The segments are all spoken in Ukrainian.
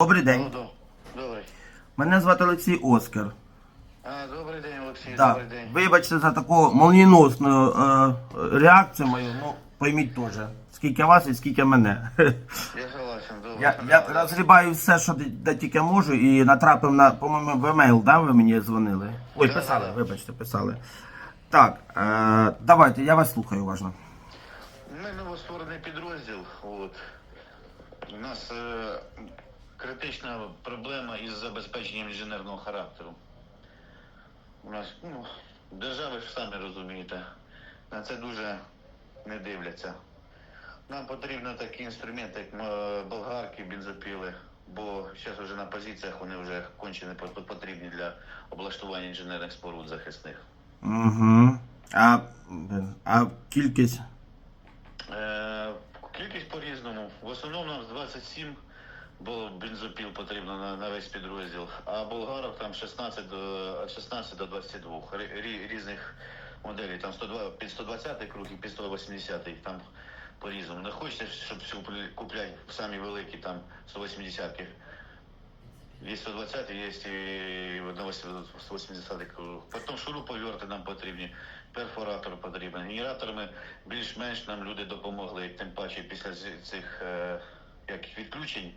Добрий Ну, день. до- Добрий. Мене звати Олексій Оскар. А, добрий день, Олексій, Да. добрий день. Вибачте за таку молнієносну е, реакцію мою. Ну, пойміть теж, скільки вас і скільки мене. Я согласен, добре. Я, я розгрібаю все, що де, тільки можу, і натрапив на, по-моєму, в емейл, да, ви мені дзвонили? Ой, писали, вибачте, писали. Так, е, давайте, я вас слухаю уважно. Ми новостворений підрозділ. От. У нас е, критична проблема із забезпеченням інженерного характеру. У нас, ну, держави ж самі розумієте, на це дуже не дивляться. Нам потрібно такі інструменти, як болгарки, бензопіли, бо зараз вже на позиціях вони вже кончені потрібні для облаштування інженерних споруд захисних. Угу. А, а кількість? Е, Кількість по-різному. В основному нам з 27 було бензопіл потрібно на, на весь підрозділ, а болгарок там 16 до, від 16 до 22 Рі- рі- різних моделей. Там 102, під 120 круг і під 180 там по-різному. Не хочете, щоб всю купляти самі великі там 180 ки Є 120, є і на 180 круг. Потім шуруповерти нам потрібні, перфоратор потрібен. Генераторами більш-менш нам люди допомогли, тим паче після цих е, як відключень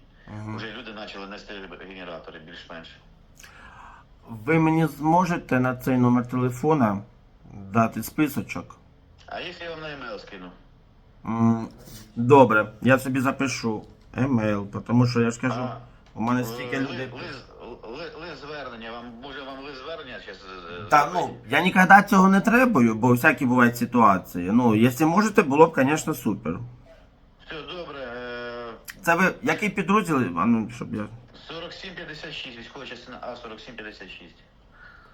вже люди почали нести генератори більш-менш. Ви мені зможете на цей номер телефона дати списочок? А якщо я вам на емейл скину? М, Добре, я собі запишу емейл, тому що я ж кажу, А. у мене стільки Ли- людей. Ли- лист звернення, вам може вам лист звернення зараз? Та ну, я ніколи цього не требую, бо всякі бувають ситуації. Ну, якщо можете, було б, звісно, супер. Це ви який підрозділ? А ну, щоб я. 4756, військова частина А 4756.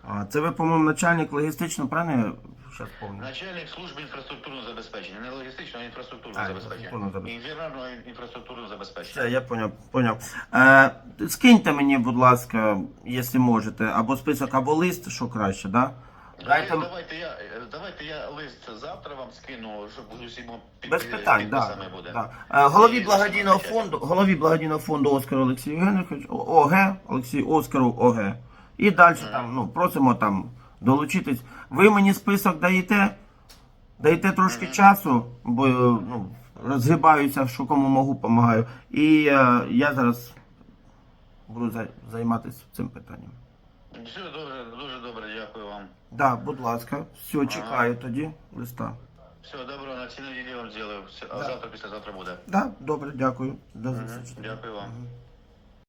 А, це ви, по-моєму, начальник логістичного, правильно? Я зараз пам'ятаю. Начальник служби інфраструктурного забезпечення, не логістичного, а інфраструктурного А, забезпечення. забезпечення. Інженерного інфраструктурного забезпечення. Все, я поняв, поняв. Е, скиньте мені, будь ласка, якщо можете, або список, або лист, що краще, да? Дайте... Давайте я е, давайте я лист завтра вам скину, щоб з усіма під- Без питань, да, підписами буде. да. Е, Голові І благодійного фонду, голові благодійного фонду Оскару Олексію Євгеновичу, ОГ, Олексій Оскару ОГ. І далі там, ну, просимо там долучитись. Ви мені список даєте, даєте трошки часу, бо е, ну, розгибаюся, що кому можу, допомагаю. І е, я зараз буду займатися цим питанням. Все добре, дуже добре. Да, будь ласка, все, чекаю тоді листа. Все добре, на цій неділі вам зроблю, а Да. завтра, післязавтра буде. Да, добре, дякую. До зустрічі. Дякую вам.